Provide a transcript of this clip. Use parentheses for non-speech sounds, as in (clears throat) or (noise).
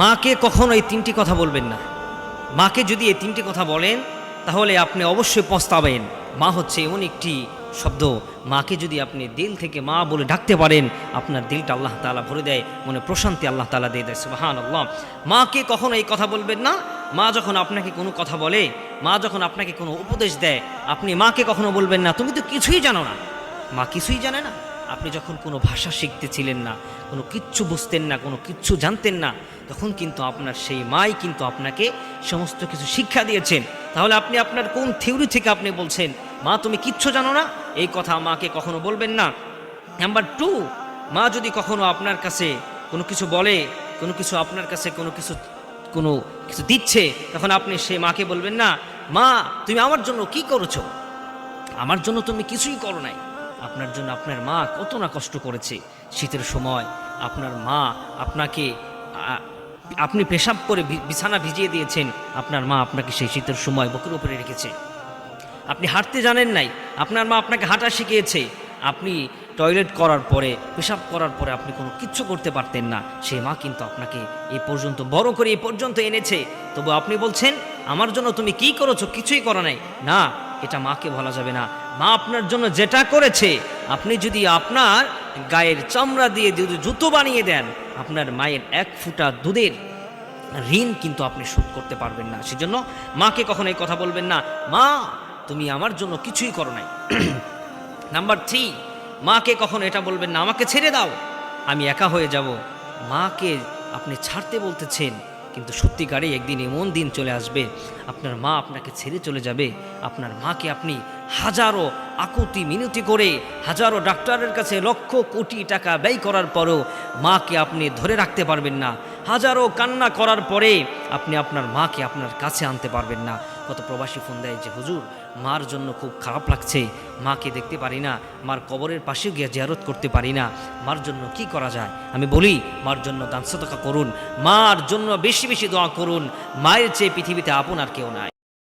মাকে কখনো এই তিনটি কথা বলবেন না। মাকে যদি এই তিনটি কথা বলেন, তাহলে আপনি অবশ্যই পস্তাবেন। মা হচ্ছে এমন একটি শব্দ। মাকে যদি আপনি দিল থেকে মা বলে ডাকতে পারেন, আপনার দিলটা আল্লাহ তালা ভরে দেয়, মনে প্রশান্তি আল্লাহ তালা দিয়ে দেয় সুবাহান আল্লাহ মাকে কখনো এই কথা বলবেন না। মা যখন আপনাকে কোনো কথা বলে, মা যখন আপনাকে কোনো উপদেশ দেয়, আপনি মাকে কখনো বলবেন না। তুমি তো কিছুই জানো না। মা কিছুই জানে না। আপনি যখন কোনো ভাষা শিখতেছিলেন না, কোনো কিচ্ছু বুঝতেন না, কোনো কিচ্ছু জানতেন না, তখন কিন্তু আপনার সেই মাই কিন্তু আপনাকে সমস্ত কিছু শিক্ষা দিয়েছেন। তাহলে আপনি আপনার কোন থিওরি থেকে আপনি বলছেন, মা, তুমি কিচ্ছু জানো না? এই কথা মাকে কখনো বলবেন না। নাম্বার টু, মা যদি কখনো আপনার কাছে কোনো কিছু বলে, কোনো কিছু আপনার কাছে কোনো কিছু কোনো কিছু দিচ্ছে, তখন আপনি সেই মাকে বলবেন, না, মা, তুমি আমার জন্য কি করেছ? আমার জন্য তুমি কিছুই করো নাই। আপনার জন্য আপনার মা কত না কষ্ট করেছে। শীতের সময় আপনার মা আপনাকে আপনি পেশাব করে বিছানা ভিজিয়ে দিয়েছেন, আপনার মা আপনাকে সেই শীতের সময় বুকের উপরে রেখেছে। আপনি হাঁটতে জানেন নাই, আপনার মা আপনাকে হাঁটা শিখিয়েছে। আপনি টয়লেট করার পরে, পেশাব করার পরে আপনি কোনো কিচ্ছু করতে পারতেন না। সেই মা কিন্তু আপনাকে এ পর্যন্ত বড় করে এ পর্যন্ত এনেছে। তবু আপনি বলছেন, আমার জন্য তুমি কি করেছ? কিছুই করা নাই। না, এটা মাকে বলা যাবে না। মা আপনার জন্য যেটা করেছে, আপনি যদি আপনার গায়ের চামড়া দিয়ে যদি জুতো বানিয়ে দেন, আপনার মায়ের এক ফুটা দুধের ঋণ কিন্তু আপনি শোধ করতে পারবেন না। সেজন্য মাকে কখনো এই কথা বলবেন না, মা, তুমি আমার জন্য কিছুই করো নাই। (clears throat) নাম্বার থ্রি মাকে কখনো এটা বলবেন না, আমাকে ছেড়ে দাও, আমি একা হয়ে যাব। মাকে আপনি ছাড়তে বলতেছেন কিন্তু সত্যিকারে একদিন এমন দিন চলে আসবে, আপনার মা আপনাকে ছেড়ে চলে যাবে, আপনার মাকে আপনি হাজারো আকুতি মিনতি করে, হাজারো ডাক্তারের কাছে লক্ষ কোটি টাকা ব্যয় করার পরও মাকে আপনি ধরে রাখতে পারবেন না, হাজারো কান্না করার পরে আপনি আপনার মাকে আপনার কাছে আনতে পারবেন না। কত প্রবাসী ফোন দেয় যে, হুজুর, মার জন্য খুব খারাপ লাগছে। মাকে দেখতে পারি না, মার কবরের পাশে গিয়ে জিয়ারত করতে পারি না। মার জন্য কি করা যায়? আমি বলি, মার জন্য দান করুন। মার জন্য বেশি বেশি দোয়া করুন। মায়ের চেয়ে পৃথিবীতে আপন আর কেউ নাই।